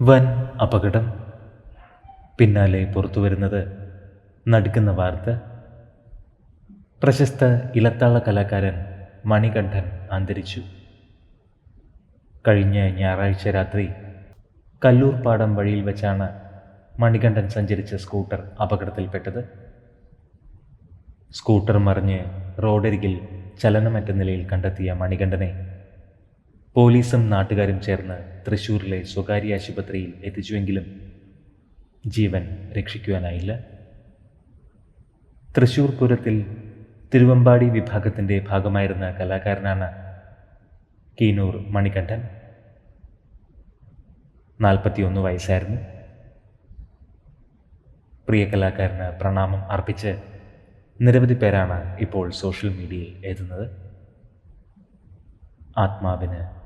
വൻ അപകടം. പിന്നാലെ പുറത്തു വരുന്നത് നടുക്കുന്ന വാർത്ത. പ്രശസ്ത ഇലത്താള കലാകാരൻ മണികണ്ഠൻ അന്തരിച്ചു. കഴിഞ്ഞ ഞായറാഴ്ച രാത്രി കല്ലൂർ പാടം വഴിയിൽ വെച്ചാണ് മണികണ്ഠൻ സഞ്ചരിച്ച സ്കൂട്ടർ അപകടത്തിൽപ്പെട്ടത്. സ്കൂട്ടർ മറിഞ്ഞ് റോഡരികിൽ ചലനമറ്റ നിലയിൽ കണ്ടെത്തിയ മണികണ്ഠനെ പോലീസും നാട്ടുകാരും ചേർന്ന് തൃശൂരിലെ സ്വകാര്യ ആശുപത്രിയിൽ എത്തിച്ചുവെങ്കിലും ജീവൻ രക്ഷിക്കുവാനായില്ല. തൃശൂർ പൂരത്തിൽ തിരുവമ്പാടി വിഭാഗത്തിന്റെ ഭാഗമായിരുന്ന കലാകാരനാണ് കീനൂർ മണികണ്ഠൻ. നാൽപ്പത്തിയൊന്ന് വയസ്സായിരുന്നു. പ്രിയ കലാകാരന് പ്രണാമം അർപ്പിച്ച് നിരവധി പേരാണ് ഇപ്പോൾ സോഷ്യൽ മീഡിയയിൽ എഴുതുന്നത്. ആത്മാവിന്